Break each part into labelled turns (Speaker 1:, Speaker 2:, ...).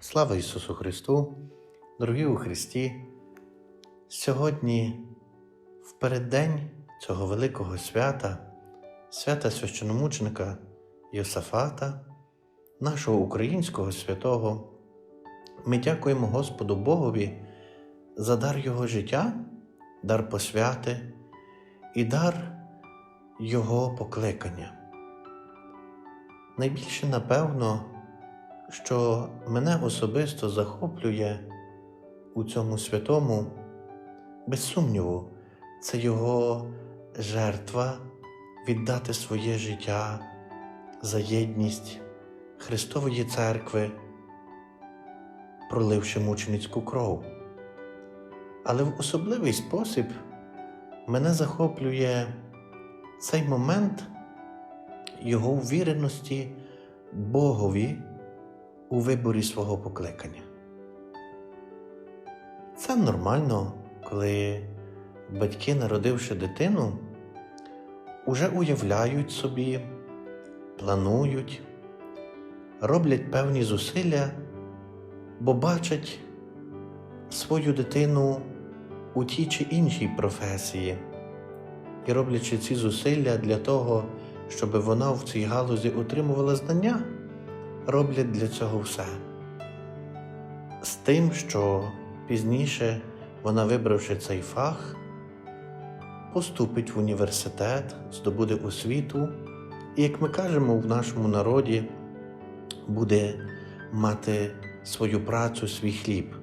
Speaker 1: Слава Ісусу Христу, дорогі у Христі! Сьогодні, в переддень цього великого свята, свята священомученика Йосафата, нашого українського святого, ми дякуємо Господу Богові за дар Його життя, дар посвяти і дар Його покликання. Найбільше, напевно, що мене особисто захоплює у цьому святому, без сумніву, це його жертва віддати своє життя за єдність Христової Церкви, проливши мученицьку кров. Але в особливий спосіб мене захоплює цей момент його ввіреності Богові у виборі свого покликання. Це нормально, коли батьки, народивши дитину, уже уявляють собі, планують, роблять певні зусилля, бо бачать свою дитину у тій чи іншій професії і роблячи ці зусилля для того, щоб вона в цій галузі отримувала знання роблять для цього все. З тим, що пізніше вона, вибравши цей фах, поступить в університет, здобуде освіту, і, як ми кажемо в нашому народі, буде мати свою працю, свій хліб.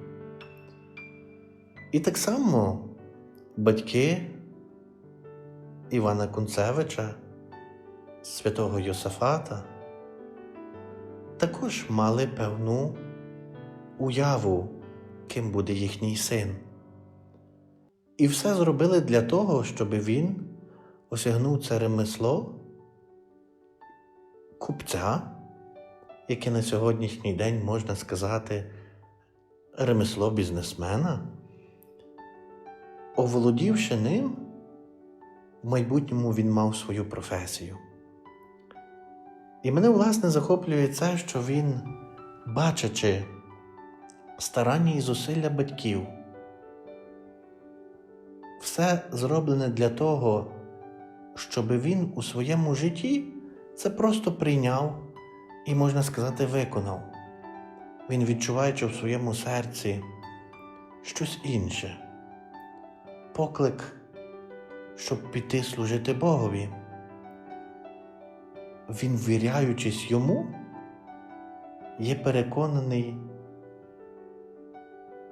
Speaker 1: І так само батьки Івана Кунцевича, святого Йосафата також мали певну уяву, ким буде їхній син. І все зробили для того, щоб він осягнув це ремесло купця, яке на сьогоднішній день можна сказати ремесло бізнесмена, оволодівши ним, в майбутньому він мав свою професію. І мене, власне, захоплює це, що він, бачачи старання і зусилля батьків, все зроблене для того, щоб він у своєму житті це просто прийняв і, можна сказати, виконав. Він, відчуваючи в своєму серці щось інше, поклик, щоб піти служити Богові він, ввіряючись йому, є переконаний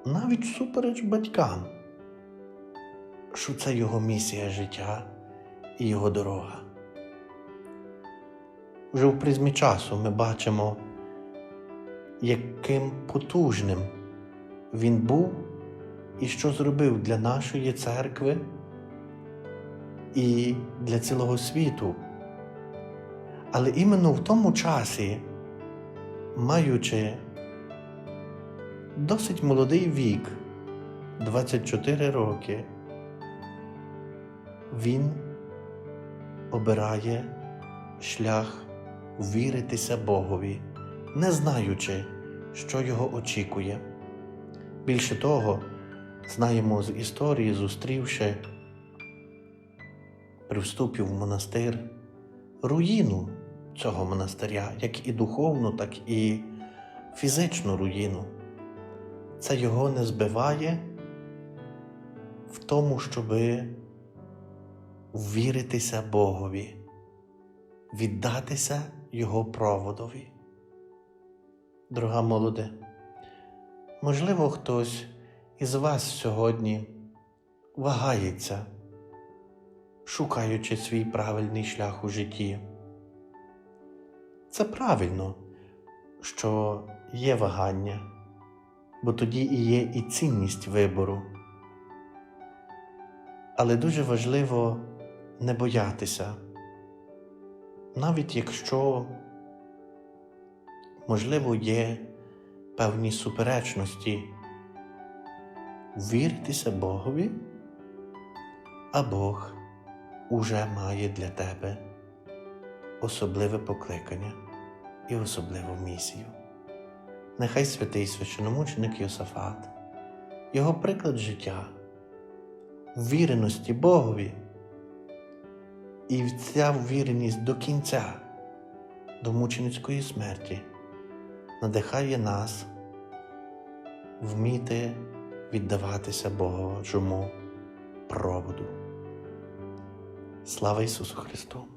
Speaker 1: навіть супереч батькам, що це його місія життя і його дорога. Вже в призмі часу ми бачимо, яким потужним він був і що зробив для нашої церкви і для цілого світу. Але іменно в тому часі, маючи досить молодий вік, 24 роки, він обирає шлях віритися Богові, не знаючи, що його очікує. Більше того, знаємо з історії, зустрівши при вступі в монастир руїну цього монастиря, як і духовну, так і фізичну руїну. Це його не збиває в тому, щоб ввіритися Богові, віддатися Його проводові. Дорога молоде, можливо, хтось із вас сьогодні вагається, шукаючи свій правильний шлях у житті. Це правильно, що є вагання, бо тоді і є і цінність вибору. Але дуже важливо не боятися, навіть якщо, можливо, є певні суперечності, віритися Богові, а Бог уже має для тебе особливе покликання і особливу місію. Нехай святий священомученик Йосафат, його приклад життя, ввіреності Богові і ця ввіреність до кінця, до мученицької смерті, надихає нас вміти віддаватися Божому проводу. Слава Ісусу Христу!